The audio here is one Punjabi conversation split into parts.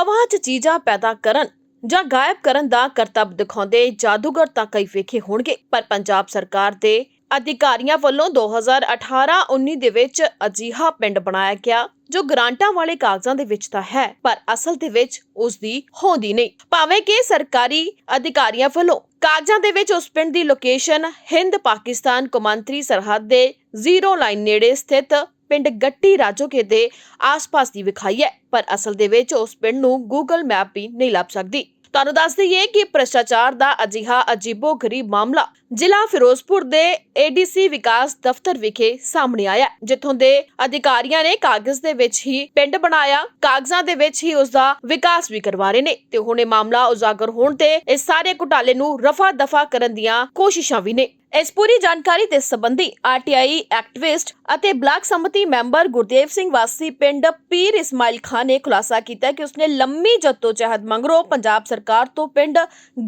ਹਵਾ 'ਚ ਚੀਜ਼ਾਂ ਪੈਦਾ ਕਰਨ ਜਾਂ ਗਾਇਬ ਕਰਨ ਦਾ ਕਰਤੱਵ ਦਿਖਾਉਂਦੇ ਜਾਦੂਗਰ ਤਾਂ ਕਈ ਵੇਖੇ ਹੋਣਗੇ, ਪਰ ਪੰਜਾਬ ਸਰਕਾਰ ਦੇ ਅਧਿਕਾਰੀਆਂ ਵੱਲੋਂ 2018-19 ਦੇ ਵਿੱਚ ਅਜੀਹਾ ਪਿੰਡ ਬਣਾਇਆ ਗਿਆ, ਜੋ ਗ੍ਰਾਂਟਾਂ ਵਾਲੇ ਕਾਗਜ਼ਾਂ ਦੇ ਵਿੱਚ ਤਾਂ ਹੈ, ਪਰ ਅਸਲ ਦੇ ਵਿੱਚ ਉਸ ਦੀ ਹੋਂਦੀ ਨਹੀਂ। ਭਾਵੇਂ ਕਿ ਸਰਕਾਰੀ ਅਧਿਕਾਰੀਆਂ ਵੱਲੋਂ ਕਾਗਜ਼ਾਂ ਦੇ ਵਿੱਚ ਉਸ ਪਿੰਡ ਦੀ ਲੋਕੇਸ਼ਨ ਹਿੰਦ ਪਾਕਿਸਤਾਨ ਕੌਮਾਂਤਰੀ ਸਰਹੱਦ ਦੇ ਜ਼ੀਰੋ ਲਾਈਨ ਨੇੜੇ ਸਥਿਤ ਪਿੰਡ ਗੱਟੀ ਰਾਜੋਕੇ ਦੇ ਆਸ-ਪਾਸ ਦੀ ਵਿਖਾਈ ਹੈ ਪਰ ਅਸਲ ਦੇ ਵਿੱਚ ਉਸ ਪਿੰਡ ਨੂੰ ਗੂਗਲ ਮੈਪ ਵੀ ਨਹੀਂ ਲੱਭ ਸਕਦੀ। ਤੁਹਾਨੂੰ ਦੱਸ ਦਈਏ ਕਿ ਭ੍ਰਿਸ਼ਟਾਚਾਰ ਦਾ ਅਜਿਹਾ ਅਜੀਬੋ-ਗਰੀਬ ਮਾਮਲਾ ਜ਼ਿਲ੍ਹਾ ਫਿਰੋਜ਼ਪੁਰ ਦੇ ਏਡੀਸੀ ਵਿਕਾਸ ਦਫ਼ਤਰ ਵਿਖੇ ਸਾਹਮਣੇ ਆਇਆ ਹੈ, ਜਿੱਥੋਂ ਦੇ ਅਧਿਕਾਰੀਆਂ ਨੇ ਕਾਗਜ਼ ਦੇ ਵਿੱਚ ਹੀ ਪਿੰਡ ਬਣਾਇਆ ਕਾਗਜ਼ਾਂ ਦੇ ਵਿੱਚ ਹੀ ਉਸ ਦਾ ਵਿਕਾਸ ਵੀ ਕਰਵਾ ਰਹੇ ਨੇ ਤੇ ਹੁਣ ਇਹ ਮਾਮਲਾ ਉਜਾਗਰ ਹੋਣ ਤੇ ਇਸ ਸਾਰੇ ਘੁਟਾਲੇ ਨੂੰ ਰਫਾ ਦਫਾ ਕਰਨ ਦੀਆਂ ਕੋਸ਼ਿਸ਼ਾਂ ਵੀ ਨੇ। ਇਸ ਪੂਰੀ ਜਾਣਕਾਰੀ ਦੇ ਸੰਬੰਧੀ ਆਰਟੀਆਈ ਐਕਟਿਵਿਸਟ ਅਤੇ ਬਲਾਕ ਸੰਮਤੀ ਮੈਂਬਰ ਗੁਰਦੇਵ ਸਿੰਘ ਵਾਸੀ ਪਿੰਡ ਪੀਰ ਇਸਮਾਇਲ ਖਾਨ ਨੇ ਖੁਲਾਸਾ ਕੀਤਾ ਕਿ ਉਸਨੇ ਲੰਮੀ ਜੱਦੋ-ਜਹਿਦ ਮੰਗਰੋਂ ਪੰਜਾਬ ਸਰਕਾਰ ਤੋਂ ਪਿੰਡ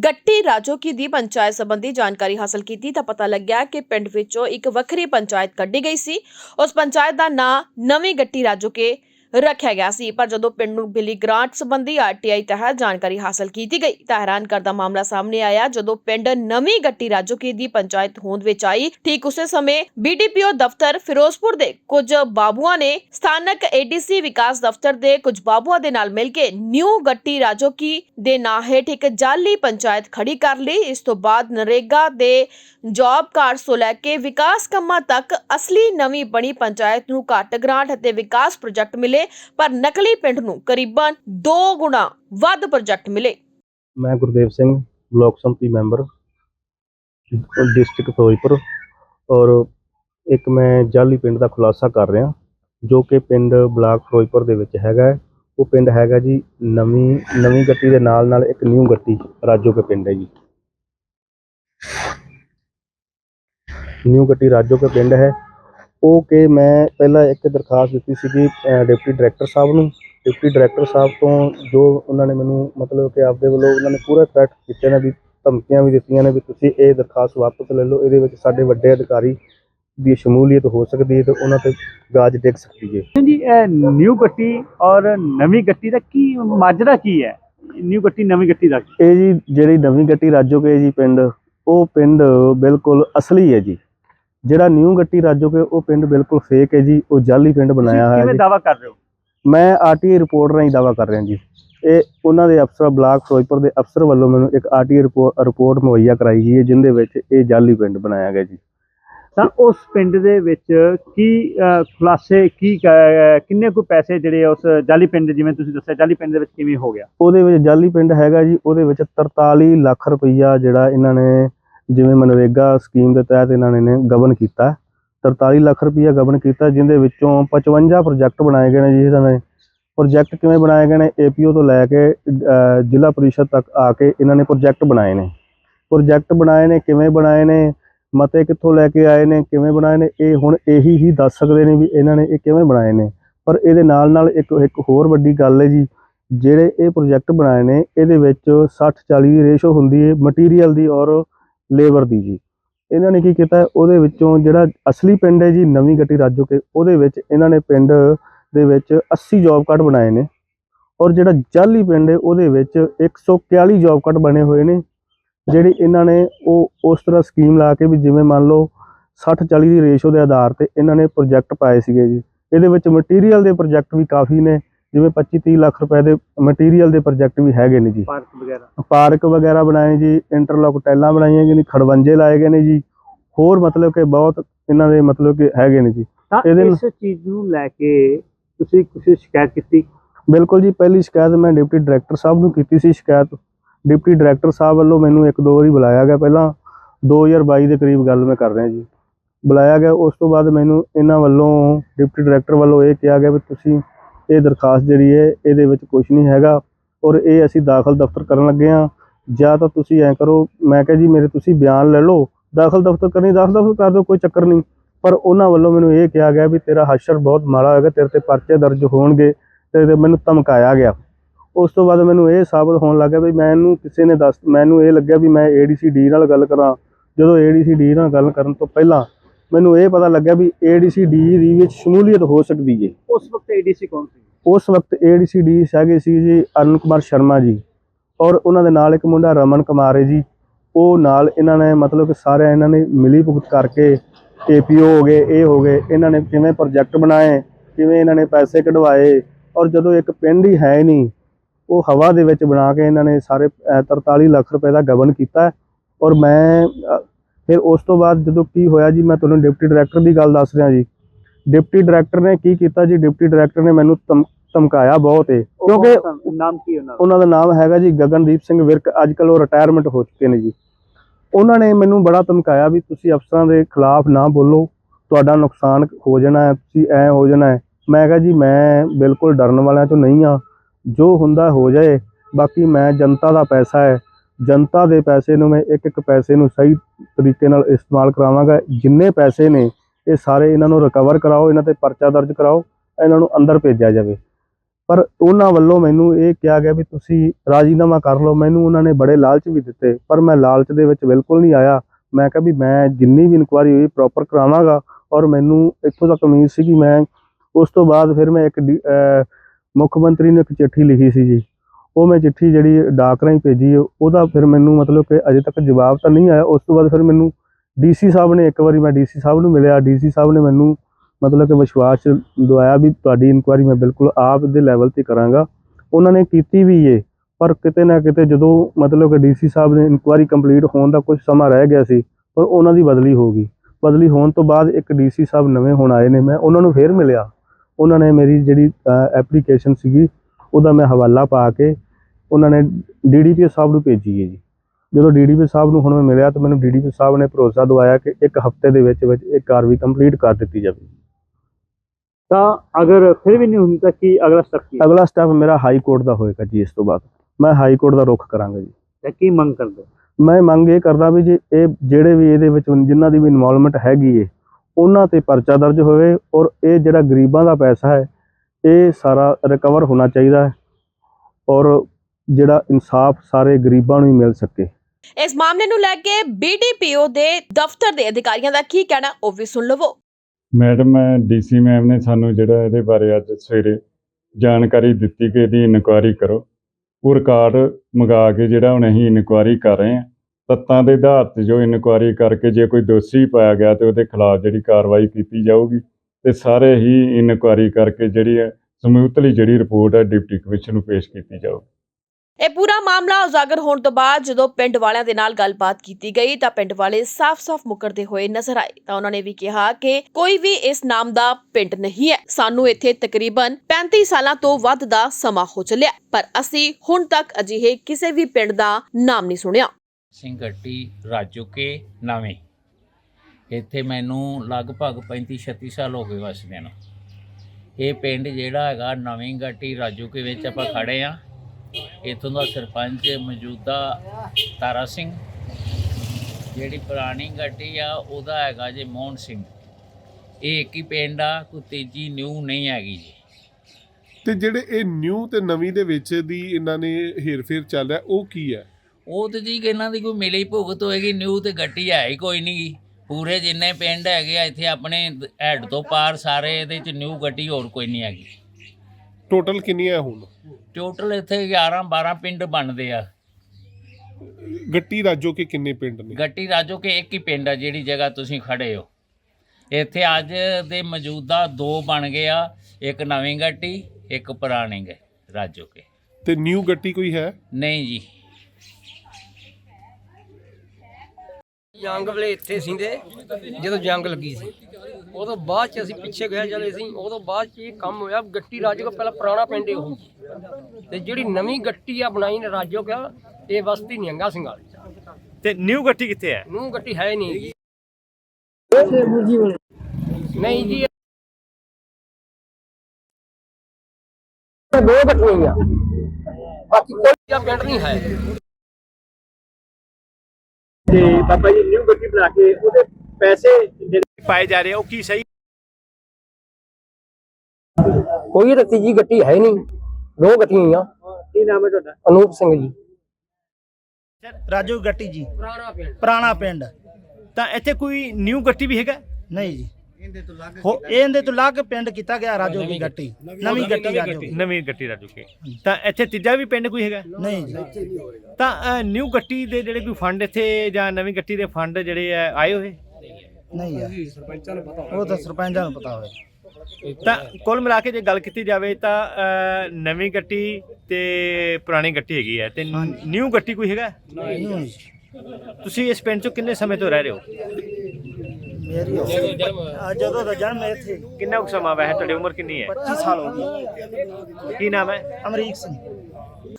ਗੱਟੀ ਰਾਜੋਕੀ ਦੀ ਪੰਚਾਇਤ ਸੰਬੰਧੀ ਜਾਣਕਾਰੀ ਹਾਸਲ ਕੀਤੀ ਤਾਂ ਪਤਾ ਲੱਗਿਆ ਕਿ ਪਿੰਡ ਵਿੱਚੋਂ ਇੱਕ ਵੱਖਰੀ ਪੰਚਾਇਤ ਕੱਢੀ ਗਈ ਸੀ। ਉਸ ਪੰਚਾਇਤ ਦਾ ਨਾਂ ਨਵੀਂ ਗੱਟੀ ਰਾਜੋਕੇ ਰੱਖਿਆ ਗਿਆ ਸੀ। ਪਰ ਜਦੋਂ ਪਿੰਡ ਨੂੰ ਬਿੱਲੀ ਗ੍ਰਾਂਟ ਸੰਬੰਧੀ ਆਰਟੀਆਈ ਤਹਿਤ ਜਾਣਕਾਰੀ ਹਾਸਲ ਕੀਤੀ ਗਈ, ਤਾਂ ਹੈਰਾਨ ਕਰਦਾ ਮਾਮਲਾ ਸਾਹਮਣੇ ਆਇਆ। ਜਦੋਂ ਪਿੰਡ ਨਵੀਂ ਗੱਟੀ ਰਾਜੋਕੀ ਦੀ ਪੰਚਾਇਤ ਹੋਂਦ ਵਿੱਚ ਆਈ, ਠੀਕ ਉਸੇ ਸਮੇਂ ਬੀਡੀਪੀਓ ਦਫ਼ਤਰ ਫਿਰੋਜ਼ਪੁਰ ਦੇ ਕੁਝ ਬਾਬੂਆਂ ਨੇ ਸਥਾਨਕ ਏਡੀਸੀ ਵਿਕਾਸ ਦਫ਼ਤਰ ਦੇ ਕੁਝ ਬਾਬੂਆਂ ਦੇ ਨਾਲ ਮਿਲ ਕੇ ਨਿਊ ਗੱਟੀ ਰਾਜੋਕੀ ਦੇ ਨਾਂ ਹੇਠ ਇੱਕ ਜਾਲੀ ਪੰਚਾਇਤ ਖੜੀ ਕਰ ਲਈ। ਇਸ ਤੋਂ ਬਾਅਦ ਨਰੇਗਾ ਦੇ ਜੌਬ ਕਾਰਡ ਤੋਂ ਲੈ ਕੇ ਵਿਕਾਸ ਕੰਮਾਂ ਤੱਕ ਅਸਲੀ ਨਵੀਂ ਬਣੀ ਪੰਚਾਇਤ ਨੂੰ ਘੱਟ ਗ੍ਰਾਂਟ ਅਤੇ ਵਿਕਾਸ ਪ੍ਰੋਜੈਕਟ ਮਿਲੇ। ਪਰ ਨਕਲੀ ਪਿੰਡ ਨੂੰ ਕਰੀਬਨ 2 ਗੁਣਾ ਵੱਧ ਪ੍ਰੋਜੈਕਟ ਮਿਲੇ। ਮੈਂ Gurdev Singh, block samiti member, district Firozpur, ਔਰ ਇੱਕ ਮੈਂ ਜਾਲੀ ਪਿੰਡ ਦਾ ਖੁਲਾਸਾ ਕਰ ਰਿਹਾ, ਜੋ ਕਿ ਪਿੰਡ ਬਲਾਕ ਫਿਰੋਜ਼ਪੁਰ ਦੇ ਵਿੱਚ ਹੈਗਾ ਉਹ ਪਿੰਡ ਹੈਗਾ ਜੀ ਨਵੀਂ ਨਵੀਂ ਗੱਟੀ ਦੇ ਨਾਲ ਨਾਲ ਇੱਕ ਨਿਊ ਗੱਟੀ ਰਾਜੋ ਕੇ ਪਿੰਡ ਹੈ ਜੀ। ਨਿਊ ਗੱਟੀ ਰਾਜੋ ਕੇ ਪਿੰਡ ਹੈ। ਉਹ ਕਿ ਮੈਂ ਪਹਿਲਾਂ ਇੱਕ ਦਰਖਾਸਤ ਦਿੱਤੀ ਸੀਗੀ ਡਿਪਟੀ ਡਾਇਰੈਕਟਰ ਸਾਹਿਬ ਨੂੰ। ਡਿਪਟੀ ਡਾਇਰੈਕਟਰ ਸਾਹਿਬ ਤੋਂ ਜੋ ਉਹਨਾਂ ਨੇ ਮੈਨੂੰ ਮਤਲਬ ਕਿ ਆਪਦੇ ਵੱਲੋਂ ਉਹਨਾਂ ਨੇ ਪੂਰਾ ਥ੍ਰੈਟ ਕੀਤੇ ਨੇ ਵੀ ਧਮਕੀਆਂ ਵੀ ਦਿੱਤੀਆਂ ਨੇ ਵੀ ਤੁਸੀਂ ਇਹ ਦਰਖਾਸਤ ਵਾਪਸ ਲੈ ਲਓ ਇਹਦੇ ਵਿੱਚ ਸਾਡੇ ਵੱਡੇ ਅਧਿਕਾਰੀ ਦੀ ਸ਼ਮੂਲੀਅਤ ਹੋ ਸਕਦੀ ਹੈ ਤੇ ਉਹਨਾਂ ਤੇ ਗਾਜ ਡਿੱਗ ਸਕਦੀ ਹੈ। ਜੀ ਇਹ ਨਿਊ ਗੱਟੀ ਔਰ ਨਵੀਂ ਗੱਟੀ ਦਾ ਕੀ ਮਾਜਰਾ ਕੀ ਹੈ? ਨਿਊ ਗੱਟੀ ਨਵੀਂ ਗੱਟੀ ਦਾ ਇਹ ਜੀ ਜਿਹੜੀ ਨਵੀਂ ਗੱਟੀ ਰਾਜੋਕੇ ਜੀ ਪਿੰਡ ਉਹ ਪਿੰਡ ਬਿਲਕੁਲ ਅਸਲੀ ਹੈ ਜੀ। ਜਿਹੜਾ ਨਿਊ ਗੱਟੀ ਰਾਜੋਕੇ ਉਹ ਪਿੰਡ ਬਿਲਕੁਲ ਫੇਕ ਹੈ ਜੀ ਉਹ ਜਾਲੀ ਪਿੰਡ ਬਣਾਇਆ ਹੋਇਆ ਕਿਵੇਂ ਦਾਵਾ ਕਰ ਰਹੇ ਹੋ? ਮੈਂ ਆਰਟੀਆਈ ਰਿਪੋਰਟ ਰਾਹੀਂ ਦਾਵਾ ਕਰ ਰਿਹਾ ਜੀ। ਇਹ ਉਹਨਾਂ ਦੇ ਅਫਸਰ ਬਲਾਕ ਫਿਰੋਜ਼ਪੁਰ ਦੇ ਅਫਸਰ ਵੱਲੋਂ ਮੈਨੂੰ ਇੱਕ ਆਰਟੀਆਈ ਰਿਪੋਰਟ ਮੁਹੱਈਆ ਕਰਾਈ ਗਈ ਹੈ ਜਿੰਦੇ ਵਿੱਚ ਇਹ ਜਾਲੀ ਪਿੰਡ ਬਣਾਇਆ ਗਿਆ ਜੀ। ਤਾਂ ਉਸ ਪਿੰਡ ਦੇ ਵਿੱਚ ਕੀ ਖੁਲਾਸੇ ਕੀ ਕ- ਕਿੰਨੇ ਕੁ ਪੈਸੇ ਜਿਹੜੇ ਉਸ ਜਾਲੀ ਪਿੰਡ ਜਿਵੇਂ ਤੁਸੀਂ ਦੱਸਿਆ ਜਾਲੀ ਪਿੰਡ ਦੇ ਵਿੱਚ ਕਿਵੇਂ ਹੋ ਗਿਆ? ਉਹਦੇ ਵਿੱਚ ਜਾਲੀ ਪਿੰਡ ਹੈਗਾ ਜੀ ਉਹਦੇ ਵਿੱਚ 43 ਲੱਖ ਰੁਪਈਆ ਜਿਹੜਾ ਇਹਨਾਂ ਨੇ ਜਿਵੇਂ ਮਨਰੇਗਾ ਸਕੀਮ ਦੇ ਤਹਿਤ ਇਹਨਾਂ ਨੇ ਨੇ ਗਬਨ ਕੀਤਾ। 43 ਲੱਖ ਰੁਪਈਆ ਗਬਨ ਕੀਤਾ ਜਿੰਦੇ ਵਿੱਚੋਂ 55 ਪ੍ਰੋਜੈਕਟ ਬਣਾਏ ਗਏ ਨੇ ਜੀ ਇਹਨਾਂ ਨੇ। ਪ੍ਰੋਜੈਕਟ ਕਿਵੇਂ ਬਣਾਏ ਗਏ ਨੇ? ਏਪੀਓ ਤੋਂ ਲੈ ਕੇ ਜ਼ਿਲ੍ਹਾ ਪਰਿਸ਼ਦ ਤੱਕ ਆ ਕੇ ਇਹਨਾਂ ਨੇ ਪ੍ਰੋਜੈਕਟ ਬਣਾਏ ਨੇ। ਪ੍ਰੋਜੈਕਟ ਬਣਾਏ ਨੇ, ਕਿਵੇਂ ਬਣਾਏ ਨੇ? ਮਤੇ ਕਿੱਥੋਂ ਲੈ ਕੇ ਆਏ ਨੇ? ਕਿਵੇਂ ਬਣਾਏ ਨੇ? ਇਹ ਹੁਣ ਇਹੀ ਹੀ ਦੱਸ ਸਕਦੇ ਨੇ ਵੀ ਇਹਨਾਂ ਨੇ ਇਹ ਕਿਵੇਂ ਬਣਾਏ ਨੇ। ਪਰ ਇਹਦੇ ਨਾਲ ਨਾਲ ਇੱਕ ਇੱਕ ਹੋਰ ਵੱਡੀ ਗੱਲ ਹੈ ਜੀ, ਜਿਹੜੇ ਇਹ ਪ੍ਰੋਜੈਕਟ ਬਣਾਏ ਨੇ, ਇਹਦੇ ਵਿੱਚ 60 40 ਦੀ ਰੇਸ਼ੋ ਹੁੰਦੀ ਹੈ ਮਟੀਰੀਅਲ ਦੀ ਔਰ ਲੇਬਰ ਦੀ ਜੀ। ਇਹਨਾਂ ਨੇ ਕੀ ਕੀਤਾ ਉਹਦੇ ਵਿੱਚੋਂ ਜਿਹੜਾ ਅਸਲੀ ਪਿੰਡ ਹੈ ਜੀ, ਨਵੀਂ ਗੱਟੀ ਰਾਜੋ ਕੇ ਉਹਦੇ ਵਿੱਚ ਇਹਨਾਂ ਨੇ ਪਿੰਡ ਦੇ ਵਿੱਚ 80 ਜੌਬ ਕਾਰਡ ਬਣਾਏ ਨੇ। ਔਰ ਜਿਹੜਾ ਜਾਲੀ ਪਿੰਡ ਹੈ, ਉਹਦੇ ਵਿੱਚ 141 ਜੌਬ ਕਾਰਡ ਬਣੇ ਹੋਏ ਨੇ, ਜਿਹੜੇ ਇਹਨਾਂ ਨੇ ਉਹ ਉਸ ਤਰ੍ਹਾਂ ਸਕੀਮ ਲਾ ਕੇ ਵੀ ਜਿਵੇਂ ਮੰਨ ਲਓ 60 40 ਦੀ ਰੇਸ਼ੋ ਦੇ ਆਧਾਰ ਤੇ ਇਹਨਾਂ ਨੇ ਪ੍ਰੋਜੈਕਟ ਪਾਏ ਸੀਗੇ ਜੀ। ਇਹਦੇ ਵਿੱਚ ਮਟੀਰੀਅਲ ਦੇ ਪ੍ਰੋਜੈਕਟ ਵੀ ਕਾਫੀ ਨੇ ਜਿਵੇਂ 25 30 ਲੱਖ ਰੁਪਏ ਦੇ ਮਟੀਰੀਅਲ ਦੇ ਪ੍ਰੋਜੈਕਟ ਵੀ ਹੈਗੇ ਨੇ ਜੀ। ਪਾਰਕ ਵਗੈਰਾ। ਪਾਰਕ ਵਗੈਰਾ ਬਣਾਏ ਜੀ ਇੰਟਰਲੌਕ ਟੈਲਾਂ ਬਣਾਈਆਂ ਗਈਆਂ ਨੇ ਖੜਵੰਜੇ ਲਾਏ ਗਏ ਨੇ ਜੀ। ਹੋਰ ਮਤਲਬ ਕਿ ਬਹੁਤ ਇਹਨਾਂ ਦੇ ਮਤਲਬ ਕਿ ਹੈਗੇ ਨੇ ਜੀ। ਇਹਦੇ ਇਸ ਚੀਜ਼ ਨੂੰ ਲੈ ਕੇ ਤੁਸੀਂ ਕੁਝ ਸ਼ਿਕਾਇਤ ਕੀਤੀ? ਬਿਲਕੁਲ ਜੀ ਪਹਿਲੀ ਸ਼ਿਕਾਇਤ ਮੈਂ ਡਿਪਟੀ ਡਾਇਰੈਕਟਰ ਸਾਹਿਬ ਨੂੰ ਕੀਤੀ ਸੀ ਸ਼ਿਕਾਇਤ। ਡਿਪਟੀ ਡਾਇਰੈਕਟਰ ਸਾਹਿਬ ਵੱਲੋਂ ਮੈਨੂੰ ਇੱਕ ਦੋ ਵਾਰੀ ਬੁਲਾਇਆ ਗਿਆ ਪਹਿਲਾਂ। 2022 ਦੇ ਕਰੀਬ ਗੱਲ ਮੈਂ ਕਰ ਰਿਹਾ ਜੀ। ਬੁਲਾਇਆ ਗਿਆ ਉਸ ਤੋਂ ਬਾਅਦ ਮੈਨੂੰ ਇਹਨਾਂ ਵੱਲੋਂ ਡਿਪਟੀ ਡਾਇਰੈਕਟਰ ਵੱਲੋਂ ਇਹ ਕਿਹਾ ਗਿਆ ਵੀ ਤੁਸੀਂ ਇਹ ਦਰਖਾਸਤ ਜਿਹੜੀ ਹੈ, ਇਹਦੇ ਵਿੱਚ ਕੁਝ ਨਹੀਂ ਹੈਗਾ ਔਰ ਇਹ ਅਸੀਂ ਦਾਖਲ ਦਫ਼ਤਰ ਕਰਨ ਲੱਗੇ ਹਾਂ। ਜਾਂ ਤਾਂ ਤੁਸੀਂ ਐਂ ਕਰੋ, ਮੈਂ ਕਿਹਾ ਜੀ, ਮੇਰੇ ਤੁਸੀਂ ਬਿਆਨ ਲੈ ਲਓ। ਦਾਖਲ ਦਫ਼ਤਰ ਕਰਨੀ, ਦਾਖਲ ਦਫ਼ਤਰ ਕਰ ਦਿਓ, ਕੋਈ ਚੱਕਰ ਨਹੀਂ। ਪਰ ਉਹਨਾਂ ਵੱਲੋਂ ਮੈਨੂੰ ਇਹ ਕਿਹਾ ਗਿਆ ਵੀ ਤੇਰਾ ਹਸ਼ਰ ਬਹੁਤ ਮਾੜਾ ਹੋਏਗਾ, ਤੇਰੇ ਤੇ ਪਰਚੇ ਦਰਜ ਹੋਣਗੇ ਤੇ ਤੇ ਮੈਨੂੰ ਧਮਕਾਇਆ ਗਿਆ। ਉਸ ਤੋਂ ਬਾਅਦ ਮੈਨੂੰ ਇਹ ਸਾਬਤ ਹੋਣ ਲੱਗਾ ਵੀ ਮੈਨੂੰ ਕਿਸੇ ਨੇ ਦੱਸ, ਮੈਨੂੰ ਇਹ ਲੱਗਿਆ ਵੀ ਮੈਂ ਏਡੀਸੀਡੀ ਨਾਲ ਗੱਲ ਕਰਾਂ। ਜਦੋਂ ਏਡੀਸੀਡੀ ਨਾਲ ਗੱਲ ਕਰਨ ਤੋਂ ਪਹਿਲਾਂ ਮੈਨੂੰ ਇਹ ਪਤਾ ਲੱਗਿਆ ਵੀ ਏਡੀਸੀਡੀ ਦੀ ਵਿੱਚ ਸ਼ਮੂਲੀਅਤ ਹੋ ਸਕਦੀ ਹੈ ਉਸ ਵਕਤ ਏਡੀਸੀ ਕੌਣ ਸੀ? ਉਸ ਵਕਤ ਏਡੀਸੀਡੀ ਹੈਗੇ ਸੀ ਜੀ ਅਰੁਣ ਕੁਮਾਰ ਸ਼ਰਮਾ ਜੀ ਔਰ ਉਹਨਾਂ ਦੇ ਨਾਲ ਇੱਕ ਮੁੰਡਾ ਰਮਨ ਕੁਮਾਰ ਹੈ ਜੀ। ਉਹ ਨਾਲ ਇਹਨਾਂ ਨੇ ਮਤਲਬ ਕਿ ਸਾਰੇ ਇਹਨਾਂ ਨੇ ਮਿਲੀ ਭੁਗਤ ਕਰਕੇ ਏਪੀਓ ਹੋ ਗਏ ਇਹ ਹੋ ਗਏ। ਇਹਨਾਂ ਨੇ ਕਿਵੇਂ ਪ੍ਰੋਜੈਕਟ ਬਣਾਏ ਕਿਵੇਂ ਇਹਨਾਂ ਨੇ ਪੈਸੇ ਕਢਵਾਏ ਔਰ ਜਦੋਂ ਇੱਕ ਪਿੰਡ ਹੀ ਹੈ ਨਹੀਂ ਉਹ ਹਵਾ ਦੇ ਵਿੱਚ ਬਣਾ ਕੇ ਇਹਨਾਂ ਨੇ ਸਾਰੇ ਅਹ, 43 ਲੱਖ ਰੁਪਏ ਦਾ ਗਬਨ ਕੀਤਾ। ਔਰ ਮੈਂ ਫਿਰ ਉਸ ਤੋਂ ਬਾਅਦ ਜਦੋਂ ਕੀ ਹੋਇਆ ਜੀ ਮੈਂ ਤੁਹਾਨੂੰ ਡਿਪਟੀ ਡਾਇਰੈਕਟਰ ਦੀ ਗੱਲ ਦੱਸ ਰਿਹਾ ਜੀ। ਡਿਪਟੀ ਡਾਇਰੈਕਟਰ ਨੇ ਕੀ ਕੀਤਾ ਜੀ ਡਿਪਟੀ ਡਾਇਰੈਕਟਰ ਨੇ ਮੈਨੂੰ ਧਮ- ਧਮਕਾਇਆ ਬਹੁਤ ਏ। ਕਿਉਂਕਿ ਨਾਮ ਕੀ ਉਹਨਾਂ ਦਾ? ਉਹਨਾਂ ਦਾ ਨਾਮ ਹੈਗਾ ਜੀ ਗਗਨਦੀਪ ਸਿੰਘ ਵਿਰਕ ਅੱਜ ਕੱਲ ਉਹ ਰਿਟਾਇਰਮੈਂਟ ਹੋ ਚੁੱਕੇ ਨੇ ਜੀ। ਉਹਨਾਂ ਨੇ ਮੈਨੂੰ ਬੜਾ ਧਮਕਾਇਆ ਵੀ ਤੁਸੀਂ ਅਫਸਰਾਂ ਦੇ ਖਿਲਾਫ ਨਾ ਬੋਲੋ ਤੁਹਾਡਾ ਨੁਕਸਾਨ ਹੋ ਜਾਣਾ ਹੈ ਤੁਸੀਂ ਐ ਹੋ ਜਾਣਾ ਹੈ। ਮੈਂ ਕਿਹਾ ਜੀ ਮੈਂ ਬਿਲਕੁਲ ਡਰਨ ਵਾਲਿਆਂ ਚੋਂ ਨਹੀਂ ਆ ਜੋ ਹੁੰਦਾ ਹੋ ਜਾਏ ਬਾਕੀ ਮੈਂ ਜਨਤਾ ਦਾ ਪੈਸਾ ਹੈ ਜਨਤਾ ਦੇ ਪੈਸੇ ਨੂੰ ਮੈਂ ਇੱਕ ਇੱਕ ਪੈਸੇ ਨੂੰ ਸਹੀ ਤਰੀਕੇ ਨਾਲ ਇਸਤੇਮਾਲ ਕਰਾਵਾਂਗਾ। ਜਿੰਨੇ ਪੈਸੇ ਨੇ, ਇਹ ਸਾਰੇ ਇਹਨਾਂ ਨੂੰ ਰਿਕਵਰ ਕਰਾਓ, ਇਹਨਾਂ ਤੇ ਪਰਚਾ ਦਰਜ ਕਰਾਓ, ਇਹਨਾਂ ਨੂੰ ਅੰਦਰ ਭੇਜਿਆ ਜਾਵੇ। ਪਰ ਉਹਨਾਂ ਵੱਲੋਂ ਮੈਨੂੰ ਇਹ ਕਿਹਾ ਗਿਆ ਵੀ ਤੁਸੀਂ ਰਾਜੀਨਾਮਾ ਕਰ ਲਓ। ਮੈਨੂੰ ਉਹਨਾਂ ਨੇ ਬੜੇ ਲਾਲਚ ਵੀ ਦਿੱਤੇ, ਪਰ ਮੈਂ ਲਾਲਚ ਦੇ ਵਿੱਚ ਬਿਲਕੁਲ ਨਹੀਂ ਆਇਆ। ਮੈਂ ਕਿਹਾ ਵੀ ਮੈਂ ਜਿੰਨੀ ਵੀ ਇਨਕੁਆਰੀ ਹੋਈ ਪ੍ਰੋਪਰ ਕਰਾਵਾਂਗਾ ਔਰ ਮੈਨੂੰ ਇੱਥੋਂ ਤੱਕ ਉਮੀਦ ਸੀ ਕਿ ਮੈਂ ਉਸ ਤੋਂ ਬਾਅਦ ਫਿਰ ਮੈਂ ਇੱਕ ਡੀ- ਮੁੱਖ ਮੰਤਰੀ ਨੂੰ ਇੱਕ ਚਿੱਠੀ ਲਿਖੀ ਸੀ ਜੀ। ਉਹ ਮੈਂ ਚਿੱਠੀ ਜਿਹੜੀ ਡਾਕ ਰਾਹੀਂ ਭੇਜੀ ਉਹਦਾ ਫਿਰ ਮੈਨੂੰ ਮਤਲਬ ਕਿ ਅਜੇ ਤੱਕ ਜਵਾਬ ਤਾਂ ਨਹੀਂ ਆਇਆ। ਉਸ ਤੋਂ ਬਾਅਦ ਫਿਰ ਮੈਨੂੰ ਡੀਸੀ ਸਾਹਿਬ ਨੇ ਇੱਕ ਵਾਰੀ ਮੈਂ ਡੀਸੀ ਸਾਹਿਬ ਨੂੰ ਮਿਲਿਆ। ਡੀਸੀ ਸਾਹਿਬ ਨੇ ਮੈਨੂੰ ਮਤਲਬ ਕਿ ਵਿਸ਼ਵਾਸ ਦਵਾਇਆ ਵੀ ਤੁਹਾਡੀ ਇਨਕੁਆਇਰੀ ਮੈਂ ਬਿਲਕੁਲ ਆਪ ਦੇ ਲੈਵਲ ਤੇ ਕਰਾਂਗਾ। ਉਹਨਾਂ ਨੇ ਕੀਤੀ ਵੀ ਏ, ਪਰ ਕਿਤੇ ਨਾ ਕਿਤੇ ਜਦੋਂ ਮਤਲਬ ਕਿ ਡੀਸੀ ਸਾਹਿਬ ਨੇ ਇਨਕੁਆਇਰੀ ਕੰਪਲੀਟ ਹੋਣ ਦਾ ਕੁਝ ਸਮਾਂ ਰਹਿ ਗਿਆ ਸੀ, ਪਰ ਉਹਨਾਂ ਦੀ ਬਦਲੀ ਹੋ ਗਈ। ਬਦਲੀ ਹੋਣ ਤੋਂ ਬਾਅਦ ਇੱਕ ਡੀਸੀ ਸਾਹਿਬ ਨਵੇਂ ਹੁਣ ਆਏ ਨੇ। ਮੈਂ ਉਹਨਾਂ ਨੂੰ ਫੇਰ ਮਿਲਿਆ। ਉਹਨਾਂ ਨੇ ਮੇਰੀ ਜਿਹੜੀ ਐਪਲੀਕੇਸ਼ਨ ਸੀਗੀ ਉਹਦਾ ਮੈਂ ਹਵਾਲਾ ਪਾ ਕੇ ਉਹਨਾਂ ਨੇ ਡੀਡੀਪੀ ਸਾਹਿਬ ਨੂੰ ਭੇਜੀ ਹੈ ਜੀ। ਜਦੋਂ ਡੀਡੀਪੀ ਸਾਹਿਬ ਨੂੰ ਹੁਣ ਮੈਂ ਮਿਲਿਆ ਤਾਂ ਮੈਨੂੰ ਡੀਡੀਪੀ ਸਾਹਿਬ ਨੇ ਭਰੋਸਾ ਦਵਾਇਆ ਕਿ ਇੱਕ ਹਫ਼ਤੇ ਦੇ ਵਿੱਚ ਵਿੱਚ ਇਹ ਕਾਰਵਾਈ ਕੰਪਲੀਟ ਕਰ ਦਿੱਤੀ ਜਾਵੇ ਤਾਂ ਅਗਰ ਫਿਰ ਵੀ ਨਹੀਂ ਹੁੰਦੀ ਤਾਂ ਕੀ ਅਗਲਾ ਸਟੈਪ ਕੀ? ਅਗਲਾ ਸਟੈਪ ਮੇਰਾ ਹਾਈ ਕੋਰਟ ਦਾ ਹੋਏਗਾ ਜੀ ਇਸ ਤੋਂ ਬਾਅਦ। ਮੈਂ ਹਾਈ ਕੋਰਟ ਦਾ ਰੁਖ ਕਰਾਂਗਾ ਜੀ। ਤੇ ਕੀ ਮੰਗ ਕਰਦੇ ਮੈਂ ਮੰਗ ਇਹ ਕਰਦਾ ਵੀ ਜੇ ਇਹ ਜਿਹੜੇ ਵੀ ਇਹਦੇ ਵਿੱਚ ਜਿਨ੍ਹਾਂ ਦੀ ਵੀ ਇਨਵੋਲਵਮੈਂਟ ਹੈਗੀ ਏ ਉਹਨਾਂ ਤੇ ਪਰਚਾ ਦਰਜ ਹੋਵੇ ਔਰ ਇਹ ਜਿਹੜਾ ਗਰੀਬਾਂ ਦਾ ਪੈਸਾ ਹੈ ਇਹ ਸਾਰਾ ਰਿਕਵਰ ਹੋਣਾ ਚਾਹੀਦਾ ਹੈ ਔਰ ਜਿਹੜਾ ਇਨਸਾਫ ਸਾਰੇ ਗਰੀਬਾਂ ਨੂੰ ਹੀ ਮਿਲ ਸਕੇ। ਇਸ ਮਾਮਲੇ ਨੂੰ ਲੈ ਕੇ ਬੀਡੀਪੀਓ ਦੇ ਦਫ਼ਤਰ ਦੇ ਅਧਿਕਾਰੀਆਂ ਦਾ ਕੀ ਕਹਿਣਾ ਉਹ ਵੀ ਸੁਣ ਲਵੋ। ਮੈਡਮ ਡੀਸੀ ਮੈਮ ਨੇ ਸਾਨੂੰ ਜਿਹੜਾ ਇਹਦੇ ਬਾਰੇ ਅੱਜ ਸਵੇਰੇ ਜਾਣਕਾਰੀ ਦਿੱਤੀ ਕਿ ਇਹਦੀ ਇਨਕੁਆਇਰੀ ਕਰੋ। ਉਹ ਰਿਕਾਰਡ ਮੰਗਾ ਕੇ ਜਿਹੜਾ ਹੁਣ ਅਸੀਂ ਇਨਕੁਆਇਰੀ ਕਰ ਰਹੇ ਹਾਂ ਤੱਤਾਂ ਦੇ ਆਧਾਰ ਤੇ ਜੋ ਇਨਕੁਆਇਰੀ ਕਰਕੇ ਜੇ ਕੋਈ ਦੋਸ਼ੀ ਪਾਇਆ ਗਿਆ ਤੇ ਉਹਦੇ ਖਿਲਾਫ ਜਿਹੜੀ ਕਾਰਵਾਈ ਕੀਤੀ ਜਾਊਗੀ। ਤੇ ਸਾਰੇ ਹੀ ਇਨਕੁਆਇਰੀ ਕਰਕੇ ਜਿਹੜੀ ਹੈ ਸਮੂਹਤਲੀ ਜਿਹੜੀ ਰਿਪੋਰਟ ਹੈ ਡਿਪਟੀ ਕਮਿਸ਼ਨ ਨੂੰ ਪੇਸ਼ ਕੀਤੀ ਜਾਊਗੀ। ਇਹ ਪੂਰਾ ਮਾਮਲਾ ਉਜਾਗਰ ਹੋਣ ਤੋਂ ਬਾਅਦ ਜਦੋਂ ਪਿੰਡ ਵਾਲਿਆਂ ਦੇ ਨਾਲ ਗੱਲਬਾਤ ਕੀਤੀ ਗਈ ਤਾਂ ਪਿੰਡ ਵਾਲੇ ਸਾਫ਼-ਸਾਫ਼ ਮੁਕਰਦੇ ਹੋਏ ਨਜ਼ਰ ਆਏ। ਤਾਂ ਉਹਨਾਂ ਨੇ ਵੀ ਕਿਹਾ ਕਿ ਕੋਈ ਵੀ ਇਸ ਨਾਮ ਦਾ ਪਿੰਡ ਨਹੀਂ ਹੈ। ਸਾਨੂੰ ਇੱਥੇ ਤਕਰੀਬਨ 35 ਸਾਲਾਂ ਤੋਂ ਵੱਧ ਦਾ ਸਮਾਂ ਹੋ ਚੱਲਿਆ। ਪਰ ਅਸੀਂ ਹੁਣ ਤੱਕ ਅਜਿਹੇ ਕਿਸੇ ਵੀ ਪਿੰਡ ਦਾ ਨਾਮ ਨਹੀਂ ਸੁਣਿਆ। ਸਿੰਘ ਗੱਟੀ ਰਾਜੋਕੇ ਨਵੇਂ। ਇੱਥੇ ਮੈਨੂੰ ਲਗਭਗ 35 36 ਸਾਲ ਹੋ ਗਏ ਵਸਦਿਆਂ ਨੂੰ। ਇਹ ਪਿੰਡ ਜਿਹੜਾ ਹੈਗਾ ਨਵੀਂ ਗੱਟੀ ਰਾਜੋਕੇ ਵਿੱਚ ਆਪਾਂ ਖੜੇ ਆ। ਇੱਥੋਂ ਦਾ ਸਰਪੰਚ ਮੌਜੂਦਾ ਤਾਰਾ ਸਿੰਘ। ਜਿਹੜੀ ਪੁਰਾਣੀ ਗੱਟੀ ਆ ਉਹਦਾ ਹੈਗਾ ਜੇ ਮੋਹਨ ਸਿੰਘ। ਇਹ ਇੱਕ ਹੀ ਪਿੰਡ ਆ ਕੋਈ ਤੀਜੀ ਨਿਊ ਨਹੀਂ ਹੈਗੀ ਜੀ। ਤੇ ਜਿਹੜੇ ਇਹ ਨਿਊ ਤੇ ਨਵੀਂ ਦੇ ਵਿੱਚ ਦੀ ਇਹਨਾਂ ਨੇ ਹੇਰਫੇਰ ਚੱਲ ਰਿਹਾ ਉਹ ਕੀ ਹੈ? ਉਹ ਤੇ ਜੀ ਕਿ ਇਹਨਾਂ ਦੀ ਕੋਈ ਮਿਲੀ ਭੁਗਤ ਹੋਏਗੀ ਨਿਊ ਤੇ ਗੱਟੀ ਹੈ ਹੀ ਕੋਈ ਨਹੀਂ ਪੂਰੇ ਜਿੰਨੇ ਪਿੰਡ ਹੈਗੇ ਆ ਇੱਥੇ ਆਪਣੇ ਹੈਡ ਤੋਂ ਪਾਰ ਸਾਰੇ ਇਹਦੇ ਚ ਨਿਊ ਗੱਟੀ ਹੋਰ ਕੋਈ ਨਹੀਂ ਹੈਗੀ। ਟੋਟਲ ਕਿੰਨੀਆਂ ਹੁਣ? ਟੋਟਲ ਇੱਥੇ 11 12 ਪਿੰਡ ਬਣਦੇ ਆ। ਗੱਟੀ ਰਾਜੋ ਕੇ ਕਿੰਨੇ ਪਿੰਡ ਨੇ? ਗੱਟੀ ਰਾਜੋ ਕੇ ਇੱਕ ਹੀ ਪਿੰਡ ਆ ਜਿਹੜੀ ਜਗ੍ਹਾ ਤੁਸੀਂ ਖੜੇ ਹੋ। ਇੱਥੇ ਅੱਜ ਦੇ ਮੌਜੂਦਾ ਦੋ ਬਣ ਗਏ ਆ ਇੱਕ ਨਵੀਂ ਗੱਟੀ ਇੱਕ ਪੁਰਾਣੀ ਰਾਜੋ ਕੇ। ਤੇ ਨਿਊ ਗੱਟੀ ਕੋਈ ਹੈ? ਨਹੀਂ ਜੀ। ਜੰਗ ਵੇਲੇ ਇੱਥੇ ਸੀਂਦੇ ਜਦੋਂ ਜੰਗ ਲੱਗੀ ਸੀ। ਤੋਂ ਬਾਅਦ ਚ ਅਸੀਂ ਪਿੱਛੇ ਗਏ ਚਲੇ ਸੀ ਤੋਂ ਬਾਅਦ ਚ ਇਹ ਕੰਮ ਹੋਇਆ ਗੱਟੀ ਰਾਜੋ ਕੋ ਪਹਿਲਾਂ ਪੁਰਾਣਾ ਪਿੰਡ ਇਹ ਉਹ ਤੇ ਜਿਹੜੀ ਨਵੀਂ ਗੱਟੀ ਆ ਬਣਾਈ ਨੇ ਰਾਜੋ ਕਿਆ ਇਹ ਬਸਤੀ ਨਿਹੰਗਾ ਸਿੰਘ ਵਾਲੀ ਤੇ ਨਿਊ ਗੱਟੀ ਕਿੱਥੇ ਹੈ? ਨੂੰ ਗੱਟੀ ਹੈ ਨਹੀਂ ਨਹੀਂ ਜੀ ਦੋ ਗੱਟੀਆਂ ਆ। ਬਾਕੀ ਕੋਈ ਪਿੰਡ ਨਹੀਂ ਹੈ। ਤੇ ਬਾਬਾ ਜੀ ਨਿਊ ਗੱਟੀ ਬਣਾ ਕੇ ਉਹਦੇ ਪੈਸੇ ਜਿਹੜੇ ਪਾਏ ਜਾ ਰਹੇ ਆ, ਉਹ ਕੀ ਸਹੀ? ਕੋਈ ਤਾਂ ਤੀਜੀ ਗੱਟੀ ਹੈ ਹੀ ਨਹੀਂ। ਦੋ ਗੱਟੀਆਂ ਆ। ਕੀ ਨਾਮ ਹੈ ਤੁਹਾਡਾ? ਅਨੂਪ ਸਿੰਘ ਜੀ। ਰਾਜੂ ਗੱਟੀ ਜੀ। ਪੁਰਾਣਾ ਪਿੰਡ। ਪੁਰਾਣਾ ਪਿੰਡ। ਤਾਂ ਇੱਥੇ ਕੋਈ ਨਿਊ ਗੱਟੀ ਵੀ ਹੈਗਾ? ਨਹੀਂ ਜੀ। ਹੋ ਇਹਦੇ ਤੋਂ ਲੱਗ ਪਿੰਡ ਕੀਤਾ ਗਿਆ ਰਾਜੋ ਕੀ ਗੱਟੀ। ਨਵੀਂ ਗੱਟੀ ਰਾਜੋ ਕੀ। ਨਵੀਂ ਗੱਟੀ ਰਾਜੂ ਕੇ। ਤਾਂ ਇੱਥੇ ਤੀਜਾ ਵੀ ਪਿੰਡ ਕੋਈ ਹੈਗਾ? ਨਹੀਂ ਜੀ। ਤਾਂ ਨਿਊ ਗੱਟੀ ਦੇ ਜਿਹੜੇ ਕੋਈ ਫੰਡ ਇੱਥੇ ਜਾਂ ਨਵੀਂ ਗੱਟੀ ਦੇ ਫੰਡ ਜਿਹੜੇ ਆ ਆਏ ਹੋਏ? ਨਹੀਂ ਯਾਰ ਉਹ ਤਾਂ ਸਰਪੰਚਾਂ ਨੂੰ ਪਤਾ ਹੋਵੇ ਤਾਂ ਕੁੱਲ ਮਿਲਾ ਕੇ ਜੇ ਗੱਲ ਕੀਤੀ ਜਾਵੇ ਤਾਂ ਅ, ਨਵੀਂ ਗੱਟੀ ਤੇ ਪੁਰਾਣੀ ਗੱਟੀ ਹੈਗੀ ਹੈ। ਤੇ ਨਿਊ ਗੱਟੀ ਕੋਈ ਹੈਗਾ? ਨਹੀਂ। ਤੁਸੀਂ ਇਸ ਪਿੰਡ 'ਚੋਂ ਕਿੰਨੇ ਸਮੇਂ ਤੋਂ ਰਹਿ ਰਹੇ ਹੋ? ਮੇਰੀ ਹੋ ਆ ਜਦੋਂ ਦਾ ਜਨਮ ਇੱਥੇ। ਕਿੰਨਾ ਕੁ ਸਮਾਂ ਹੈ ਤੁਹਾਡੀ ਉਮਰ ਕਿੰਨੀ ਹੈ? 25 ਸਾਲ ਹੋ ਗਏ। ਕੀ ਨਾਮ ਹੈ? ਅਮਰੀਕ ਸਿੰਘ।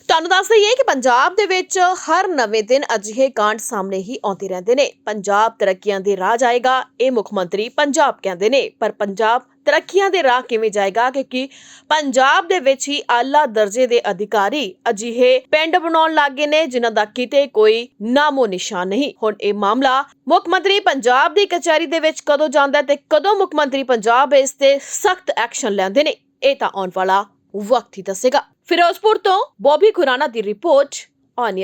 ਤੁਹਾਨੂੰ ਦੱਸ ਦਈਏ ਕਿ ਪੰਜਾਬ ਦੇ ਵਿੱਚ ਹਰ ਨਵੇਂ ਦਿਨ ਅਜਿਹੇ ਕਾਂਡ ਸਾਹਮਣੇ ਹੀ ਆਉਂਦੇ ਰਹਿੰਦੇ ਨੇ। ਪੰਜਾਬ ਤਰੱਕੀਆਂ ਦੇ ਰਾਹ ਜਾਏਗਾ ਇਹ ਮੁੱਖ ਮੰਤਰੀ ਪੰਜਾਬ ਕਹਿੰਦੇ ਨੇ। ਪਰ ਪੰਜਾਬ ਤਰੱਕੀਆਂ ਦੇ ਰਾਹ ਕਿਵੇਂ ਜਾਏਗਾ? ਕਿਉਂਕਿ ਪੰਜਾਬ ਦੇ ਵਿੱਚ ਹੀ ਆਲਾ ਦਰਜੇ ਦੇ ਅਧਿਕਾਰੀ ਅਜਿਹੇ ਪਿੰਡ ਬਣਾਉਣ ਲੱਗੇ ਨੇ, ਜਿਨ੍ਹਾਂ ਦਾ ਕਿਤੇ ਕੋਈ ਨਾਮੋ ਨਿਸ਼ਾਨ ਨਹੀਂ। ਹੁਣ ਇਹ ਮਾਮਲਾ ਮੁੱਖ ਮੰਤਰੀ ਪੰਜਾਬ ਦੀ ਕਚਹਿਰੀ ਦੇ ਵਿੱਚ ਕਦੋਂ ਜਾਂਦਾ ਤੇ ਕਦੋਂ ਮੁੱਖ ਮੰਤਰੀ ਪੰਜਾਬ ਇਸ ਤੇ ਸਖਤ ਐਕਸ਼ਨ ਲੈਂਦੇ ਨੇ? ਇਹ ਤਾਂ ਆਉਣ ਵਾਲਾ ਵਕਤ ਹੀ ਦੱਸੇਗਾ। ਫਿਰੋਜ਼ਪੁਰ ਤੋਂ ਬੋਬੀ ਖੁਰਾਨਾ ਦੀ ਰਿਪੋਰਟ ਔਨ